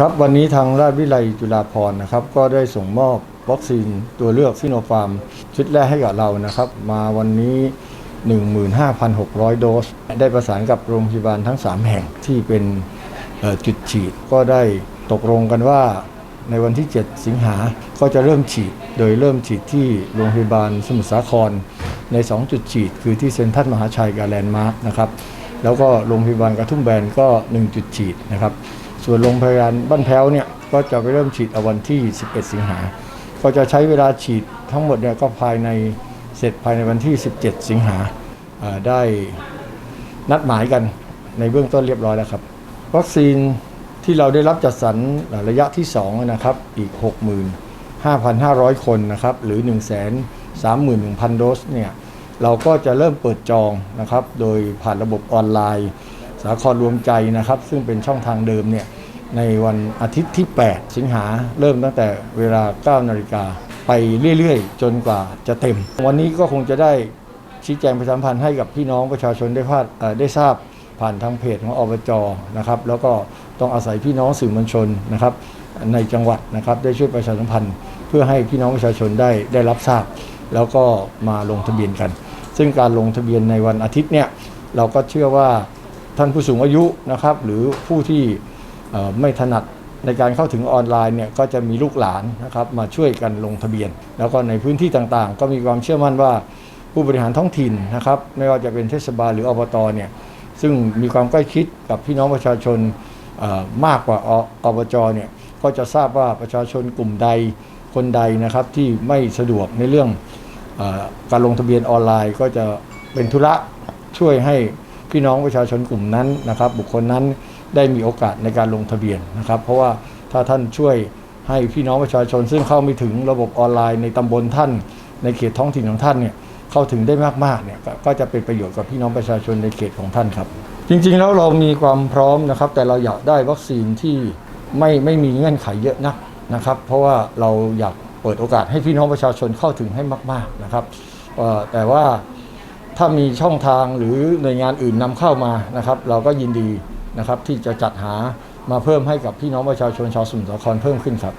ครับวันนี้ทางราชวิทยาลัยจุฬาภรณ์นะครับก็ได้ส่งมอบวัคซีนตัวเลือกซิโนฟาร์มชุดแรกให้กับเรานะครับ มาวันนี้ 15,600 โดส ได้ประสานกับโรงพยาบาลทั้ง 3 แห่งที่เป็นจุดฉีด ก็ได้ตกลงกันว่าในวันที่ 7 สิงหา ก็จะเริ่มฉีด โดยเริ่มฉีดที่โรงพยาบาลสมุทรสาคร ใน 2 จุดฉีด คือที่เซ็นทรัลมหาชัยกับแลนด์มาร์คนะครับ แล้วก็โรงพยาบาลกระทุ่มแบนก็ 1 จุดฉีดนะครับ ส่วนโรงพยาบาลบ้านแพ้วเนี่ยก็จะไปเริ่มฉีดเอาวันที่ 11 สิงหา ก็จะใช้เวลาฉีดทั้งหมดเนี่ยก็ภายในเสร็จภายในวันที่ 17 สิงหาอ่าได้นัดหมายกันในเบื้องต้นเรียบร้อยแล้วครับ วัคซีนที่เราได้รับจัดสรรระยะที่2นะครับอีก 65,500 คนนะครับหรือ 131,000 โดสเนี่ยเราก็จะเริ่มเปิดจองนะครับโดยผ่านระบบออนไลน์ สาครรวมใจนะครับ ซึ่งเป็นช่องทางเดิมเนี่ยในวันอาทิตย์ที่ 8 สิงหาเริ่มตั้งแต่เวลา 9 นาฬิกาไปเรื่อยๆ จนกว่าจะเต็ม วันนี้ก็คงจะได้ชี้แจงประชาสัมพันธ์ให้กับพี่น้องประชาชนได้พาดได้ทราบผ่านทางเพจของอบจนะครับ แล้วก็ต้องอาศัยพี่น้องสื่อมวลชนนะครับ ในจังหวัดนะครับได้ช่วยประชาสัมพันธ์ เพื่อให้พี่น้องประชาชนได้ได้รับทราบ แล้วก็มาลงทะเบียนกัน ซึ่งการลงทะเบียนในวันอาทิตย์เนี่ยเราก็เชื่อว่า ท่านผู้สูงอายุนะครับ หรือผู้ที่ไม่ถนัดในการเข้าถึงออนไลน์เนี่ยก็จะมีลูกหลานนะครับมาช่วยกันลงทะเบียน แล้วก็ในพื้นที่ต่างๆ ก็มีความเชื่อมั่นว่าผู้บริหารท้องถิ่นนะครับไม่ว่าจะเป็นเทศบาลหรืออบตเนี่ยซึ่งมีความใกล้ชิดกับพี่น้องประชาชนมากกว่าออบจเนี่ยก็จะทราบว่าประชาชนกลุ่มใดคนใดนะครับที่ไม่สะดวกในเรื่องอการลงทะเบียนออนไลน์ ก็จะเป็นธุระช่วยให้ พี่น้องประชาชนกลุ่มนั้นนะครับ บุคคลนั้นได้มีโอกาสในการลงทะเบียนนะครับ เพราะว่าถ้าท่านช่วยให้พี่น้องประชาชน ซึ่งเข้าไม่ถึงระบบออนไลน์ในตำบลท่าน ในเขตท้องถิ่นของท่านเนี่ยเข้าถึงได้มากๆเนี่ยก็จะเป็นประโยชน์กับพี่น้องประชาชนในเขตของท่านครับ จริงๆแล้วเรามีความพร้อมนะครับ แต่เราอยากได้วัคซีนที่ไม่ไม่มีเงื่อนไขเยอะนักนะครับ เพราะว่าเราอยากเปิดโอกาสให้พี่น้องประชาชนเข้าถึงให้มาก ๆนะครับแต่ว่า ถ้ามีช่องทางหรือหน่วยงานอื่นนำเข้ามานะครับ เราก็ยินดีนะครับที่จะจัดหามาเพิ่มให้กับพี่น้องประชาชนชาวสมุทรสาครเพิ่มขึ้นครับ